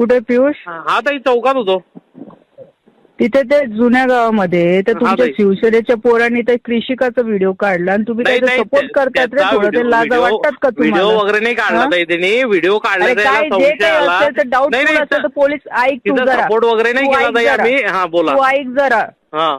कुठे पियुष? हा ताई चौकात होतो. तिथे ते जुन्या गावामध्ये तर तुमच्या ताई. शिवसेनेच्या पोरांनी ते कृषिकाचा व्हिडिओ काढला आणि तुम्ही त्याचा सपोर्ट करतात रे थोडं ते लाजा वाटतात का व्हिडिओ तुम्हाला वगैरे नाही काढला हा? ताई त्यांनी. व्हिडिओ काढला अरे त्याला काय जे संशय काही आला. असेल तर नाही डाऊटफुल नाही असेल तर पोलीस ऐक तू तिथं जरा. सपोर्ट वगैरे नाही तू केला ऐक ताई जरा. आम्ही. हा बोला. तू ऐक जरा. हा.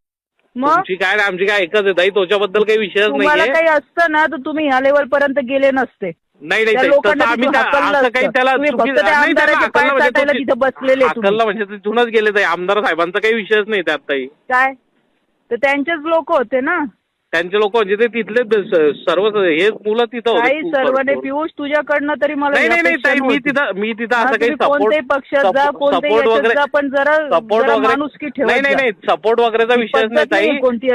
मग? तुमची काय आणि आमची काय एकच आहे ताई त्याच्याबद्दल काही विषयच तुम्हाला नाहीये. काही असतं ना तर तुम्ही ह्या लेवल पर्यंत गेले नसते. नाही नाही त्या ताई, लोकांना तसं आम्ही तिथून त्या- हाकललं असं काही असतं. त्याला तुम्ही चुकी- फक्त त्या नाही, त्याला पाय म्हणजे चाटायला तुम्ही- तिथं बसलेले तुम्ही. हाकललं म्हणजे तिथूनच गेले ताई. आमदार साहेबांचा काही विषयच नाही त्यात ताई. काय? तर त्यांचेच लोक होते ना. त्यांचे लोक म्हणजे ते तिथले सर्व हे मुलं तिथं काही सर्वांनी भरपूर. पियुष तुझ्याकडनं तरी मला नाही नाही नाही ताई मी. तिथं मी तिथं असं काही पक्षात जा सपोर्ट याच्यात वगैरे पण जरा सपोर्ट वगैरे नाही नाही. नाही सपोर्ट वगैरेचा विषयच पद्धत नाही ताई.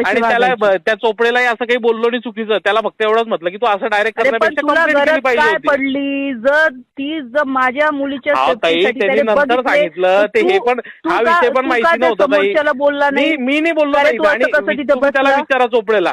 आणि त्याला त्या चोपडेलाही असं काही बोललो नाही चुकीचं. त्याला फक्त एवढंच म्हटलं की तू असं डायरेक्ट करण्यापेक्षा पडली? जर ती जर माझ्या मुलीच्या त्यांनी नंतर सांगितलं, ते हे पण- हा विषय पण माहिती नव्हता, बोलला नाही? मी नाही बोललो तुम्ही त्याला? विचारा चोपडेला.